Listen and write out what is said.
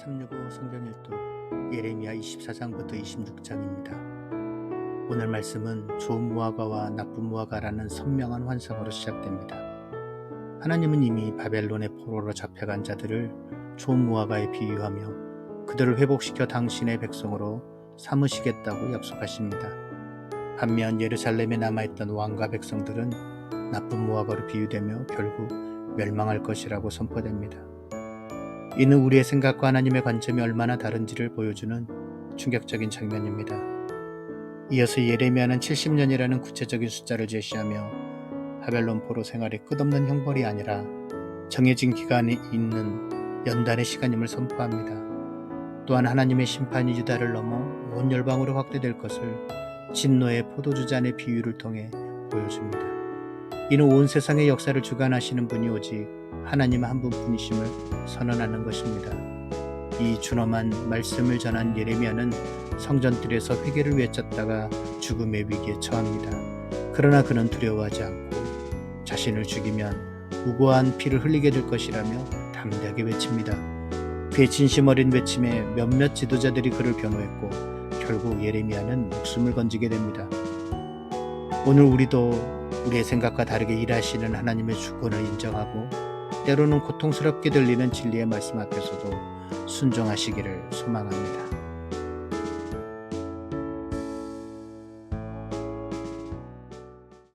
365 성경 일독 예레미야 24장부터 26장입니다. 오늘 말씀은 좋은 무화과와 나쁜 무화과라는 선명한 환상으로 시작됩니다. 하나님은 이미 바벨론의 포로로 잡혀간 자들을 좋은 무화과에 비유하며 그들을 회복시켜 당신의 백성으로 삼으시겠다고 약속하십니다. 반면 예루살렘에 남아있던 왕과 백성들은 나쁜 무화과로 비유되며 결국 멸망할 것이라고 선포됩니다. 이는 우리의 생각과 하나님의 관점이 얼마나 다른지를 보여주는 충격적인 장면입니다. 이어서 예레미야는 70년이라는 구체적인 숫자를 제시하며 바벨론 포로 생활의 끝없는 형벌이 아니라 정해진 기간이 있는 연단의 시간임을 선포합니다. 또한 하나님의 심판이 유다를 넘어 온 열방으로 확대될 것을 진노의 포도주 잔의 비유를 통해 보여줍니다. 이는 온 세상의 역사를 주관하시는 분이 오직 하나님 한 분뿐이심을 선언하는 것입니다. 이 준엄한 말씀을 전한 예레미야는 성전뜰에서 회개를 외쳤다가 죽음의 위기에 처합니다. 그러나 그는 두려워하지 않고 자신을 죽이면 무고한 피를 흘리게 될 것이라며 담대하게 외칩니다. 그의 진심 어린 외침에 몇몇 지도자들이 그를 변호했고 결국 예레미야는 목숨을 건지게 됩니다. 오늘 우리도 우리의 생각과 다르게 일하시는 하나님의 주권을 인정하고 때로는 고통스럽게 들리는 진리의 말씀 앞에서도 순종하시기를 소망합니다.